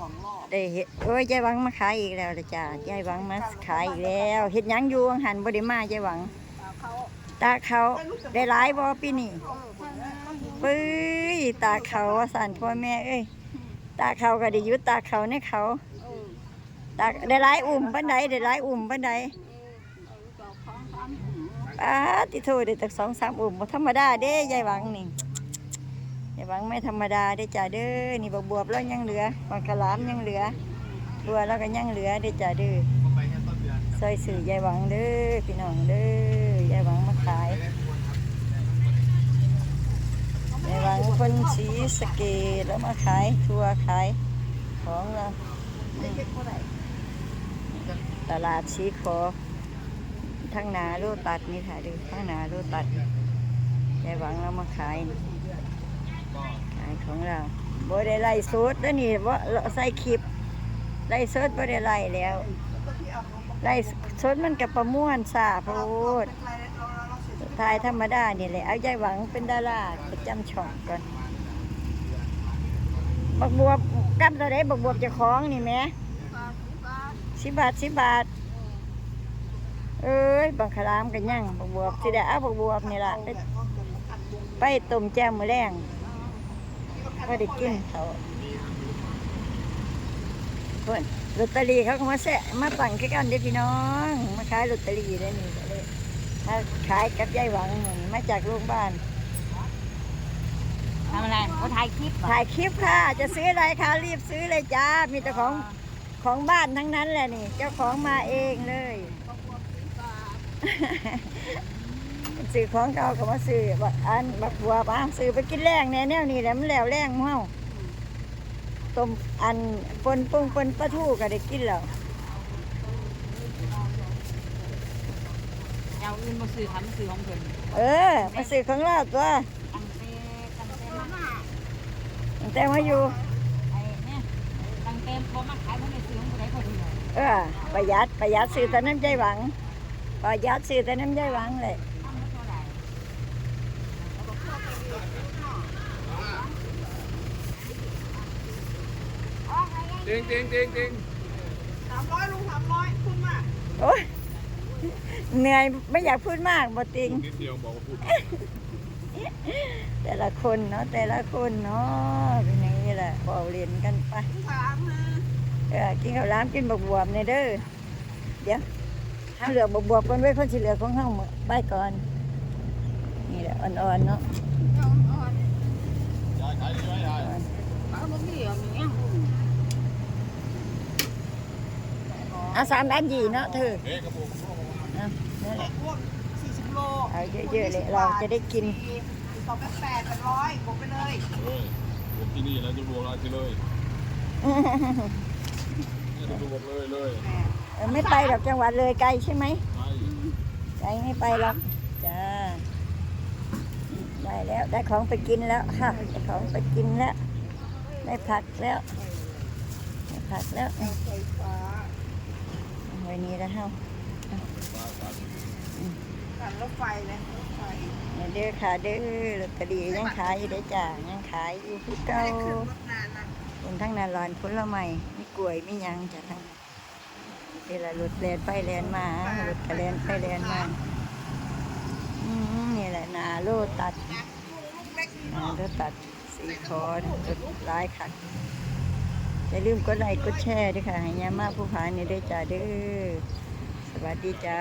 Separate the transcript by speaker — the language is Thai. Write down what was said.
Speaker 1: สองรอบ
Speaker 2: ได้เฮ็ดโอ้ยยายหวังมาขายอีกแล้วเลยจ้ายายหวังมาขายอีกแล้วเฮ็ดหยังอยู่วังหันบ่ได้มายายหวัง
Speaker 1: เขา
Speaker 2: ตาเขาได้หลายบ่ปีนี้ปื้ยตาเขาว่าสั่นพ่อแม่เอ้ยตาเขาก็ได้อยู่ตาเขาในเขาตาได้หลายอุ่มปานใดได้หลายอุ่มปานใดป้าติโทได้ตักสองสามอุ่มบ่ธรรมดาเด้ยายหวังนี่ยาย หวังไม่ธรรมดาเด้จ้าเด้อนี่บักบวบแล้วยังเหลือบักกะลามยังเหลือบัวแล้วก็ยังเหลือเด้จ้าเด้อซอยสื่อยายหวังเด้อพี่น้องเด้อยายหวังมาขายในวังคนสีสเกตแล้วมาขายทัวร์ขายของเราตลาดสีขอทั้งนาโลตัดนี่ค่ะดูทั้งนาโลตัดในวังเรามาขาย ขายของเราบ่ได้ไล่สดแล้วนี่ว่าใส่คลิปไล่สดบ่ได้ไล่แล้วไล่สดมันกับประมวลสาโพดทายธรรมดานี่แหละเอาใจหวังเป็นดาราประจำช่องก่อนบักบวบกับตัวไดบักบวบจะคล้าของนี่แหม่สิบบาทสิบบาทเอ้ยบังคลามกันยังบักบวบสิได้เอาบักบวบนี่ล่ะไปต้มแจ่วมือแรง ก็ได้กินเขาเพื่อนลอตเตอรี่เขาก็มาแสะมาตั้งคือกันเด้อพี่น้อง มาขายลอตเตอรี่ได้อนี่ก็เลยมาขายกับยายหวังเหมือนมาจากโรงพยาบาล
Speaker 3: ทำอะไรเขาถ่ายคลิป
Speaker 2: ถ่ายคลิปค่ะ จะซื้ออะไรคะรีบซื้อเลยจ้า มีแต่ของของบ้านทั้งนั้นแหละนี่ เจ้าของมาเองเลย ซื้อของเก่าก็มาซื้อบักอันบักบัวบ้างซื้อไปกินแรงแน่แนวนี่แหละมันแล้วแรงมั้งต้มอันปนปุ้งปนปลาทูก็ได้กินแล้ว
Speaker 3: เจ้าอื่นมาซื้อทำซื้อของเพิ่น
Speaker 2: เออ มาซื้อของเราตัว
Speaker 3: ตั้งแต่ตั้งแต่มา
Speaker 2: ตั้งแต่มาอยู่
Speaker 3: ไอ้เนี่ยตั้งแต่พอมาขายมันไม่ซื้อของผู้ใดเขาดูเลย
Speaker 2: เออประหยัดประหยัดซื้อแต่น้ำใจหวังประหยัดซื้อแต่น้ำใจหวังเลย
Speaker 3: ทำไม่เท่าไหร่
Speaker 4: จริงจริงจริงจริง
Speaker 1: สามร้อยลุงสามร้อยคุณมาก
Speaker 2: โอ้ยเหนื่อยไม่อยากพูดมากบติง
Speaker 4: นิดเดียวบอกว่าพูด
Speaker 2: แต่ละคนเนาะแต่ละคนเนาะเป็นอย่างนี้แหละเบาเรียนกันไป
Speaker 1: สามนะ
Speaker 2: เออกินข้าวหล้ามกินบกบวบในเด้อเดี๋ยวห้ามเหลือบกบวบคนไว้คนสิเหลือของเฮาหมดไปก่อน นี่แหละอ่อนๆเนาะ
Speaker 1: เอาเอา
Speaker 4: ยายขายดีไหมยาย
Speaker 2: อ่อน
Speaker 1: เอาบะหมี่เอาอย่างเงี้ย
Speaker 2: เอาสามอันยี่เนาะเธอ
Speaker 4: เฮ้ยกระปุก
Speaker 2: เอานั่นแหละ
Speaker 1: พวกสี่สิบโล
Speaker 2: เอาเยอะๆเลยเราจะได้กิน
Speaker 1: สองแปดแปดแปดร้อยบวกไปเลย
Speaker 4: เฮ้ยบวกที่นี่แล้วจะบวกอะไรที่เลยเนี่ยจะบวกเลยเลย
Speaker 2: เออไม่ไปหรอกจังหวัดเลยไกลใช่ไหม
Speaker 4: ไป
Speaker 2: ไกลไม่ไปหรอกจ้าได้แล้วได้ของไปกินแล้วค่ะได้ของไปกินแล้ว ได้ผักแล้วได้ผักแล้วเอา
Speaker 1: ไฟฟ้า
Speaker 2: ไว้นี้แล้วเฮา
Speaker 1: การรถไฟเลยรถไฟ
Speaker 2: เด้อค่ะเด้อลอตเตอรี่ยังขายอยู่เด้จ้ายังขายอยู่คือเก่า
Speaker 1: ได้ขึ้นรถนา
Speaker 2: เป็นทั้งนารอนผลไม้มีกล้วยมียังจ้ะทั้งเวลารถแลนไปแลนมารถกระแลนไปแลนมาอืมนี่แหละนาโลตัด
Speaker 1: นะลูกเล็ก
Speaker 2: นาโลตัดสีคอนจุดร้ายค่ะ อย่าลืมกดไลค์กดแชร์ด้วยค่ะให้ยามาผู้ผานี่ได้จ้าเด้อสวัสดีจ้า